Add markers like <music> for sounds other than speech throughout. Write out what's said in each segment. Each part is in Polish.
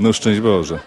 No szczęść Boże.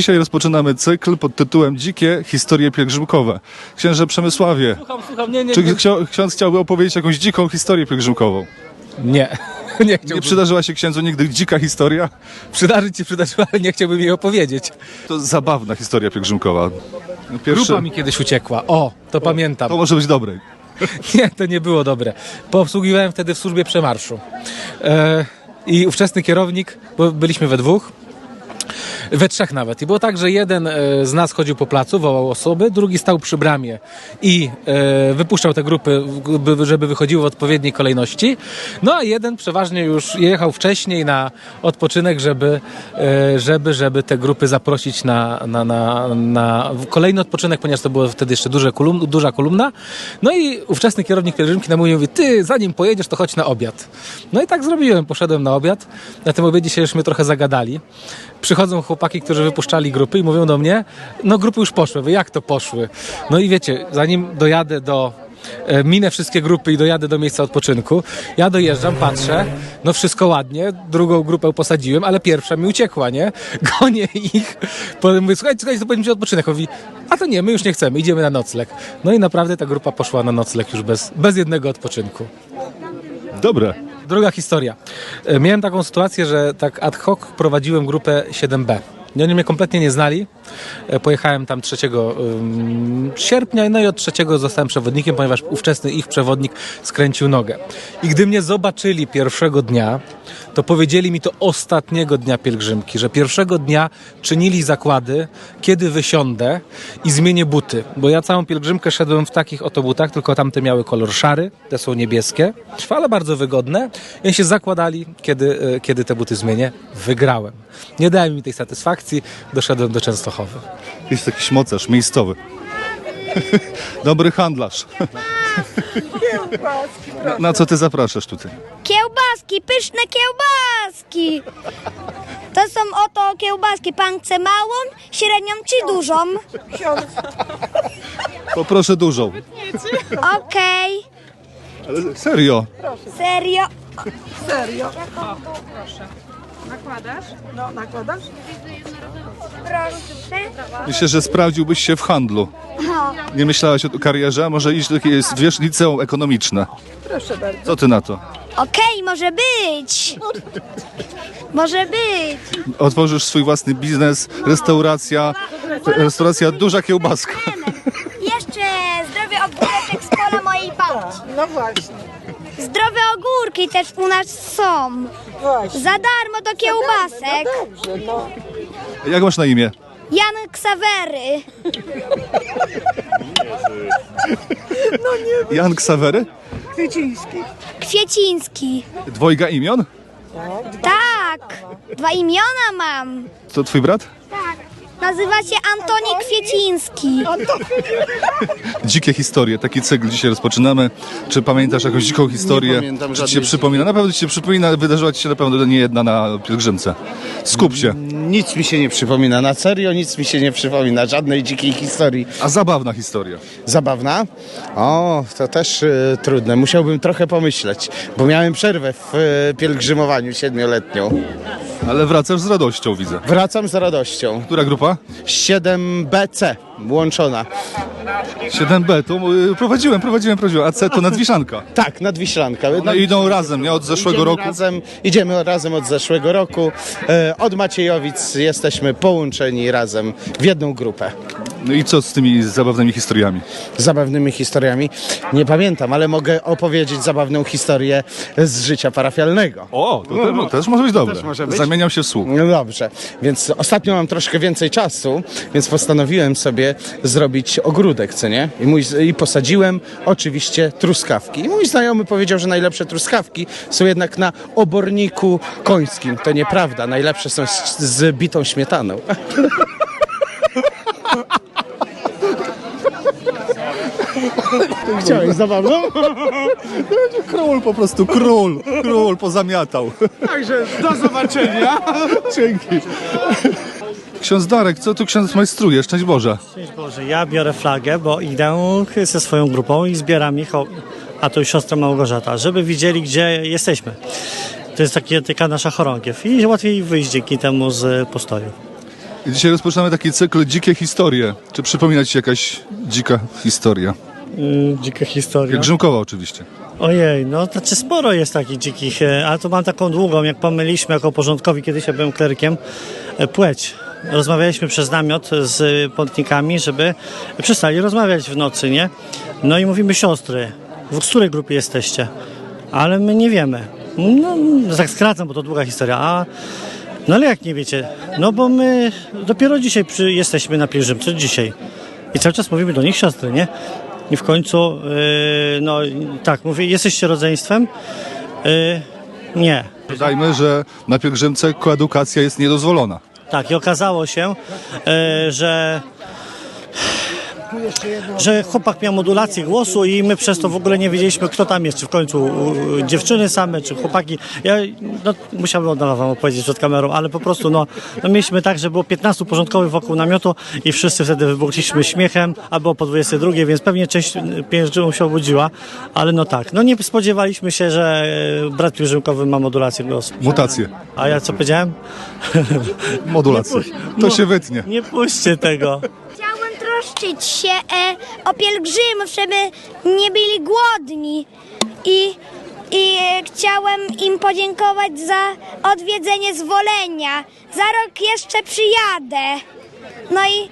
Dzisiaj rozpoczynamy cykl pod tytułem Dzikie historie pielgrzymkowe. Księże Przemysławie, Słucham, słucham, nie, nie, czy nie. ksio- ksiądz chciałby opowiedzieć jakąś dziką historię pielgrzymkową? Nie, <laughs> nie Nie chciałbym. przydarzyła się księdzu nigdy dzika historia? Przydarzyć się przydarzyła, ale nie chciałbym jej opowiedzieć. To zabawna historia pielgrzymkowa. Pierwszy... Grupa mi kiedyś uciekła. O, to pamiętam. To może być dobre. <laughs> Nie, to nie było dobre. Poobsługiwałem wtedy w służbie przemarszu. E, I ówczesny kierownik, bo byliśmy we dwóch, we trzech nawet. I było tak, że jeden e, z nas chodził po placu, wołał osoby, drugi stał przy bramie i e, wypuszczał te grupy, by- żeby wychodziły w odpowiedniej kolejności. No a jeden przeważnie już jechał wcześniej na odpoczynek, żeby, e, żeby, żeby te grupy zaprosić na, na, na, na kolejny odpoczynek, ponieważ to było wtedy jeszcze duże kolumn, duża kolumna. No i ówczesny kierownik pielgrzymki namówił mówi, ty zanim pojedziesz, to chodź na obiad. No i tak zrobiłem, poszedłem na obiad. Na tym obiedzie się już mnie trochę zagadali. Przychodzą chłopaki, którzy wypuszczali grupy i mówią do mnie, no grupy już poszły, wy jak to poszły? No i wiecie, zanim dojadę do e, minę wszystkie grupy i dojadę do miejsca odpoczynku. Ja dojeżdżam, patrzę, no wszystko ładnie, drugą grupę posadziłem, ale pierwsza mi uciekła, nie? <laughs> Gonię ich, potem mówię, słuchajcie, słuchajcie, to być odpoczynek. Mówi, a to nie, my już nie chcemy, idziemy na nocleg. No i naprawdę ta grupa poszła na nocleg już bez, bez jednego odpoczynku. Dobre. Druga historia. E, Miałem taką sytuację, że tak ad hoc prowadziłem grupę 7B. Oni mnie kompletnie nie znali. E, Pojechałem tam 3 ym, sierpnia, no i od 3 zostałem przewodnikiem, ponieważ ówczesny ich przewodnik skręcił nogę. I gdy mnie zobaczyli pierwszego dnia, to powiedzieli mi to ostatniego dnia pielgrzymki, że pierwszego dnia czynili zakłady, kiedy wysiądę i zmienię buty. Bo ja całą pielgrzymkę szedłem w takich oto butach, tylko tamte miały kolor szary, te są niebieskie, ale bardzo wygodne. I się zakładali, kiedy, e, kiedy te buty zmienię. Wygrałem. Nie dałem mi tej satysfakcji, doszedłem do Częstochowy. Jest jakiś mocarz miejscowy. Dobry handlarz. Na, na co ty zapraszasz tutaj? Kiełbaski, pyszne kiełbaski. To są oto kiełbaski. Pan chce małą, średnią czy dużą? Poproszę dużą. Okej, Ale serio. serio. Serio? Proszę. Nakładasz? No, nakładasz? Proszę. Myślę, że sprawdziłbyś się w handlu. Nie myślałaś o karierze? Może iść do jakiegoś, wiesz, liceum ekonomiczne. Proszę bardzo. Co ty na to? Okej, może być. Może być. Otworzysz swój własny biznes, restauracja, restauracja Duża Kiełbaska. Jeszcze zdrowe ogórek z pola mojej babci. No właśnie, Zdrowe ogórki też u nas są. Właśnie. Za darmo do kiełbasek. No dobrze, no. Jak masz na imię? Jan Ksawery. Jan Ksawery? Kwieciński. Kwieciński. Dwojga imion? Tak, dwa imiona mam. To twój brat? Tak. Nazywa się Antoni Kwieciński. Dzikie historie, taki cykl dzisiaj rozpoczynamy. Czy pamiętasz jakąś dziką historię? pamiętam Czy ci się żadnej przypomina? Na pewno ci się przypomina, wydarzyła ci się na pewno nie jedna na pielgrzymce. Skup się. Nic mi się nie przypomina, na serio nic mi się nie przypomina, żadnej dzikiej historii. A zabawna historia. Zabawna? O, to też y, trudne, musiałbym trochę pomyśleć, bo miałem przerwę w y, pielgrzymowaniu siedmioletnią. Ale wracasz z radością, widzę. Wracam z radością. Która grupa? 7BC łączona. 7B, to y, prowadziłem, prowadziłem, prowadziłem. A C to nadwiszanka. <laughs> Tak, nadwiślanka. One idą razem, nie? Od zeszłego Idziemy roku. Razem, idziemy razem od zeszłego roku. E, od Maciejowic jesteśmy połączeni razem w jedną grupę. No i co z tymi zabawnymi historiami? zabawnymi historiami. Nie pamiętam, ale mogę opowiedzieć zabawną historię z życia parafialnego. O, to, to też może być dobre. Może być. Zamieniam się w słuch. No dobrze, więc ostatnio mam troszkę więcej czasu, więc postanowiłem sobie zrobić ogródek, co nie? I, mój, I posadziłem oczywiście truskawki. I mój znajomy powiedział, że najlepsze truskawki są jednak na oborniku końskim. To nieprawda, najlepsze są z, z bitą śmietaną. <laughs> Chciałeś zabawną? <laughs> Król po prostu, król, król pozamiatał. Także do zobaczenia. Dzięki. Ksiądz Darek, co tu ksiądz majstruje? Szczęść Boże. Szczęść Boże, ja biorę flagę, bo idę ze swoją grupą i zbieram ich, a to siostra Małgorzata, żeby widzieli, gdzie jesteśmy. To jest takie, taka nasza chorągiew i łatwiej wyjść dzięki temu z postoju. I dzisiaj rozpoczynamy taki cykl Dzikie historie. Czy przypomina ci jakaś dzika historia? Yy, dzika historia. Pielgrzymkowa oczywiście. Ojej, no znaczy sporo jest takich dzikich, ale to mam taką długą, jak pomyliśmy jako porządkowi, kiedyś ja byłem klerykiem, e, płeć. Rozmawialiśmy przez namiot z pątnikami, żeby przestali rozmawiać w nocy, nie? No i mówimy siostry, w której grupie jesteście? Ale my nie wiemy. No, tak skracam, bo to długa historia. A, no ale jak nie wiecie? No bo my dopiero dzisiaj przy, jesteśmy na pielgrzymce, dzisiaj. I cały czas mówimy do nich siostry, nie? I w końcu, yy, no tak, mówię, jesteście rodzeństwem? Yy, nie. Dodajmy, że na pielgrzymce koedukacja jest niedozwolona. Tak, i okazało się, yy, że że chłopak miał modulację głosu i my przez to w ogóle nie wiedzieliśmy, kto tam jest, czy w końcu dziewczyny same, czy chłopaki. Ja no, musiałbym od wam opowiedzieć przed kamerą, ale po prostu no, no mieliśmy tak, że było 15 porządkowych wokół namiotu i wszyscy wtedy wybuchliśmy śmiechem, a było po 22, więc pewnie część pielgrzymów się obudziła, ale no tak, no nie spodziewaliśmy się, że e, brat pielgrzymkowy ma modulację głosu. Mutacje, A ja co powiedziałem? modulacje. <laughs> To się wytnie. Nie puśćcie tego. Troszczyć się e, o pielgrzymów, żeby nie byli głodni. I, i e, chciałem im podziękować za odwiedzenie zwolenia. Za rok jeszcze przyjadę. No i,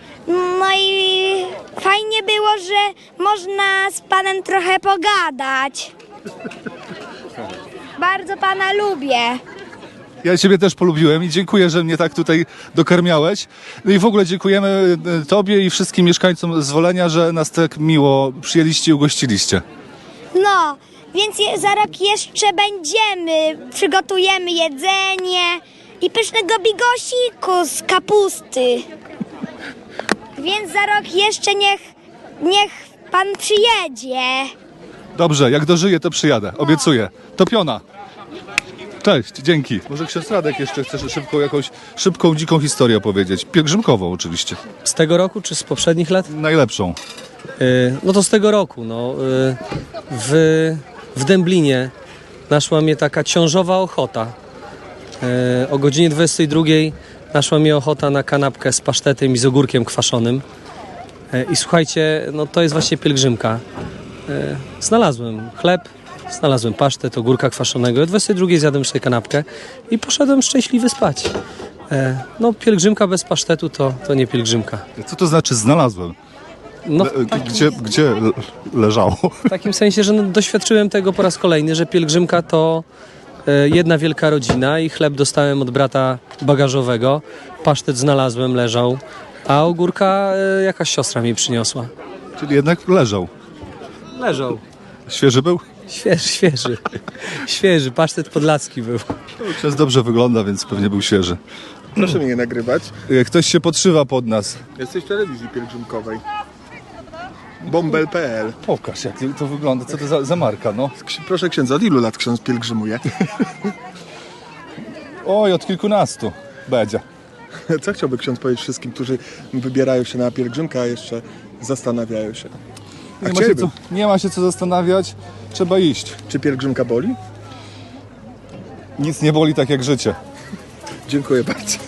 no i fajnie było, że można z panem trochę pogadać. <laughs> Bardzo pana lubię. Ja Ciebie też polubiłem i dziękuję, że mnie tak tutaj dokarmiałeś. No i w ogóle dziękujemy e, Tobie i wszystkim mieszkańcom Zwolenia, że nas tak miło przyjęliście i ugościliście. No, więc je, za rok jeszcze będziemy. Przygotujemy jedzenie i pysznego bigosiku z kapusty. Więc za rok jeszcze niech, niech pan przyjedzie. Dobrze, jak dożyję, to przyjadę. Obiecuję. Topiona. Cześć, dzięki. Może ksiądz Radek jeszcze chcesz szybką jakąś szybką, dziką historię opowiedzieć. Pielgrzymkową oczywiście. Z tego roku czy z poprzednich lat? Najlepszą. Y, No to z tego roku. No, y, w, w Dęblinie naszła mnie taka ciążowa ochota. Y, O godzinie 22 naszła mnie ochota na kanapkę z pasztetem i z ogórkiem kwaszonym. I słuchajcie, no to jest właśnie pielgrzymka. Znalazłem chleb, znalazłem pasztet, ogórka kwaszonego. O 22 zjadłem sobie kanapkę i poszedłem szczęśliwy spać. Y, No pielgrzymka bez pasztetu to, to nie pielgrzymka. Co to znaczy znalazłem? No, Le, gdzie gdzie le, leżało? W takim sensie, że no, doświadczyłem tego po raz kolejny, że pielgrzymka to e, jedna wielka rodzina i chleb dostałem od brata bagażowego, pasztet znalazłem, leżał, a ogórka e, jakaś siostra mi przyniosła. Czyli jednak leżał. Leżał. Świeży był? Świeży, świeży. Świeży, pasztet podlacki był. Ksiądz dobrze wygląda, więc pewnie był świeży. Proszę mnie nie nagrywać. E, Ktoś się podszywa pod nas. Jesteś w telewizji pielgrzymkowej. Bombel.pl Pokaż, jak to wygląda, co to za, za marka, no. Proszę księdza, od ilu lat ksiądz pielgrzymuje? <laughs> Oj, od kilkunastu będzie. Co chciałby ksiądz powiedzieć wszystkim, którzy wybierają się na pielgrzymkę, a jeszcze zastanawiają się? Nie ma, się co, nie ma się co zastanawiać, trzeba iść. Czy pielgrzymka boli? Nic nie boli tak jak życie. Dziękuję bardzo.